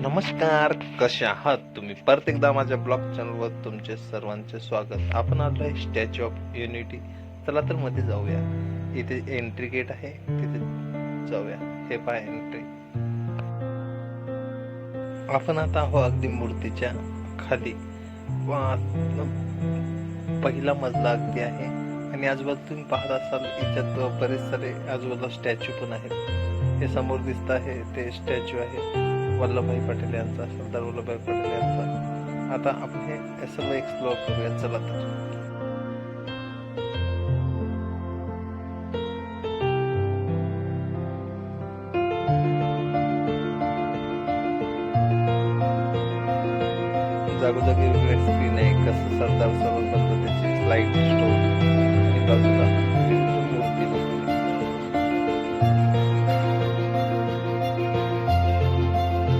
नमस्कार. कसे आहात तुम्ही? परत एकदा माझ्या ब्लॉग चॅनलवर तुमचे सर्वांचे स्वागत. आपण आलो आहे स्टॅच्यू ऑफ युनिटी चला तर मध्ये जाऊया. इथे एंट्री गेट आहे. तिथे जाऊया. हे पहा एंट्री आपण आता आहो अगदी मूर्तीच्या खाली. वा- पहिला मजला अगदी आहे. आणि आजूबाजू तुम्ही पाहत असाल याच्यात बरेच सारे आजूबाजूला स्टॅच्यू पण आहेत. हे समोर दिसत आहे. ते स्टॅच्यू आहे. वल्लभभाई पटेल यांचा सरदार वल्लभभाई पटेल यांचा. आता आपण हे सर्व एक्सप्लोअर करूया चला तर. जागोजागी वेगवेगळे स्क्रीन आहे. कसं सरदार सर्व पद्धतीची स्लाईड स्टोर आणि बाजूला.